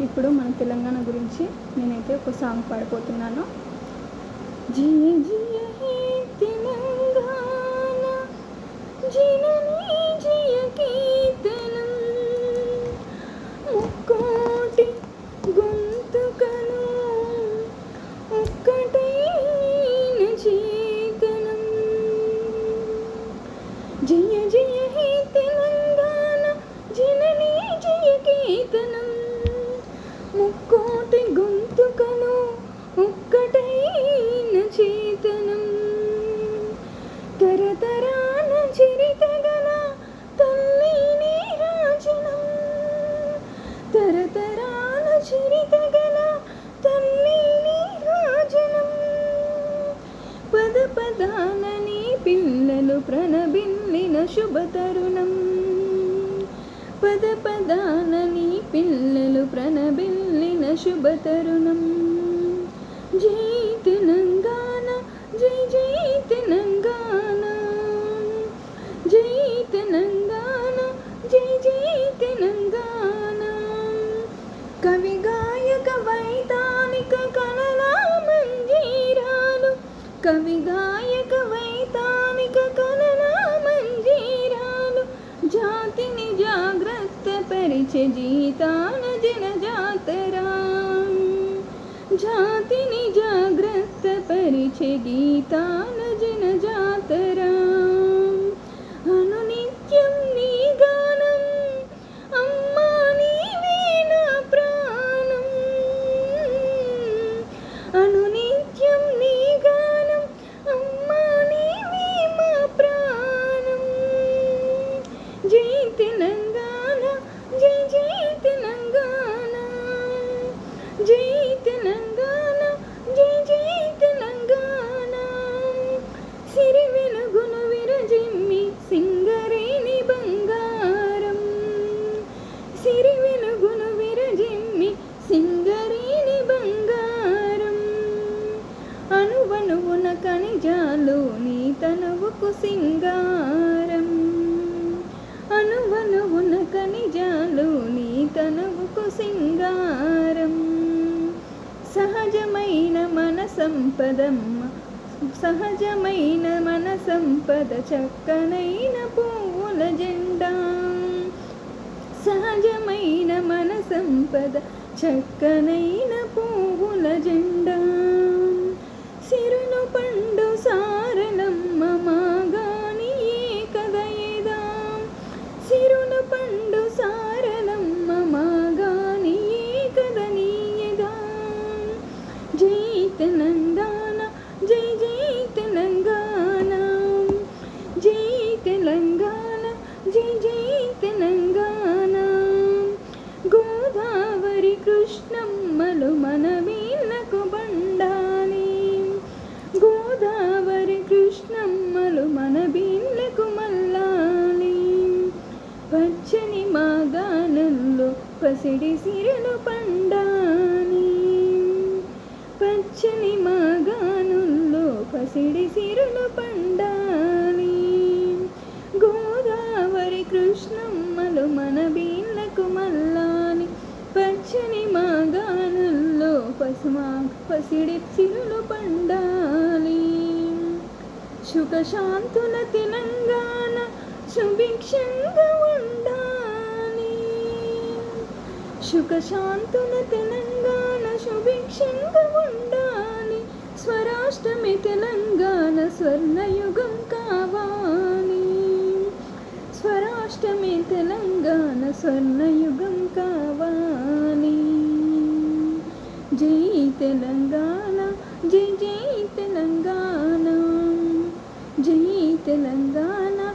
ఇప్పుడు మన తెలంగాణ గురించి నేనైతే ఒక సాంగ్ పాడిపోతున్నాను జియ ప్రణబిల్లిన శుభ తరుణం పద పిల్లలు ప్రణబిల్లిన శుభ తరుణం జై తెలంగాణ జై జై తెలంగాణ జై తెలంగాణ జై జై తెలంగాణ కవి గాయక వైతానిక కళలా మంజీరాలు. కవి గాయక गीता न जन जातरा जातिनि जाग्रस्त परि गीता न जन जातरा తనువుకు సింగారం. అనువనువున కనిజాలు నీ తనువుకు సింగారం. సహజమైన మన సంపదమ్మ సహజమైన మన సంపద చక్కనైన పువ్వుల జెండా. సహజమైన మన సంపద చక్కనైన పువ్వుల జెండా. పసిడి సిరలు పండాలి పచ్చని మాగాణుల్లో పసిడి సిరలు పండాలి గోదావరి కృష్ణమ్మలు మన బీళ్ళకు మల్లాని. పచ్చని మాగానుల్లో పసుమా పసిడి సిరులు పండాలి. సుఖశాంతుల తెలంగాణ సుభిక్షంగా సుఖశాంతుల తెలంగాణ శుభిక్షంగా ఉండాలి. స్వరాష్ట్రమే తెలంగాణ స్వర్ణయుగం కావాలి. స్వరాష్ట్రమే తెలంగాణ స్వర్ణయుగం కావాలి. జై తెలంగాణ జై జై తెలంగాణ. జై తెలంగాణ.